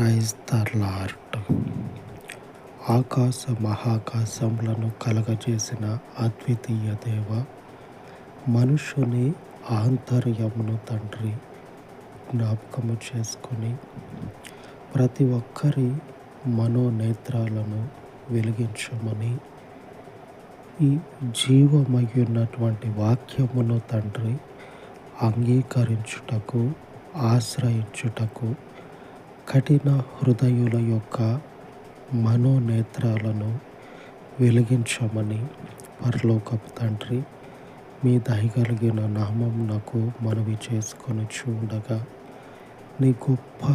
Praise the lord. ఆకాశ మహాకాశములను కలగజేసిన అద్వితీయ దేవ మనుషుని ఆంతర్యమును తండ్రి జ్ఞాపకము చేసుకొని ప్రతి ఒక్కరి మనోనేత్రాలను వెలిగించమని ఈ జీవమయ్యున్నటువంటి వాక్యమును తండ్రి అంగీకరించుటకు ఆశ్రయించుటకు కఠిన హృదయుల యొక్క మనోనేత్రాలను వెలిగించమని పరలోకపు తండ్రి మీ దయగలిగిన నామం నాకు మనవి చేసుకొని చూడగా నీ గొప్ప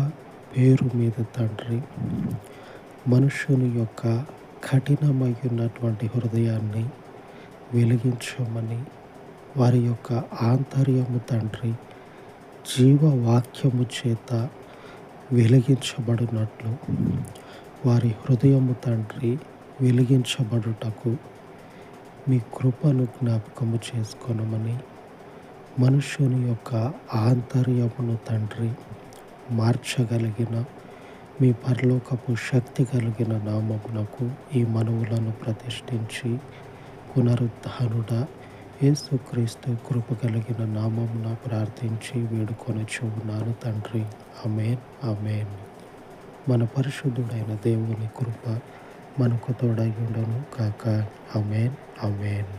పేరు మీద తండ్రి మనుషుని యొక్క కఠినమైనటువంటి హృదయాన్ని వెలిగించమని వారి యొక్క ఆంతర్యము తండ్రి జీవవాక్యము చేత వెలిగించబడినట్లు. వారి హృదయము తండ్రి వెలిగించబడుటకు మీ కృపను జ్ఞాపకము చేసుకొనమని. మనుషుని యొక్క ఆంతర్యమును తండ్రి మార్చగలిగిన మీ పరలోకపు శక్తి కలిగిన నామమునకు ఈ మనవులను ప్రతిష్ఠించి పునరుద్ధానుడ యేసుక్రీస్తు కృప కలిగిన నామమున ప్రార్థించి వేడుకొని చూన్నాను తండ్రి. అమేన్ అమేన్ మన పరిశుద్ధుడైన దేవుని కృప మనకు తోడై ఉండను కాక అమేన్ అమేన్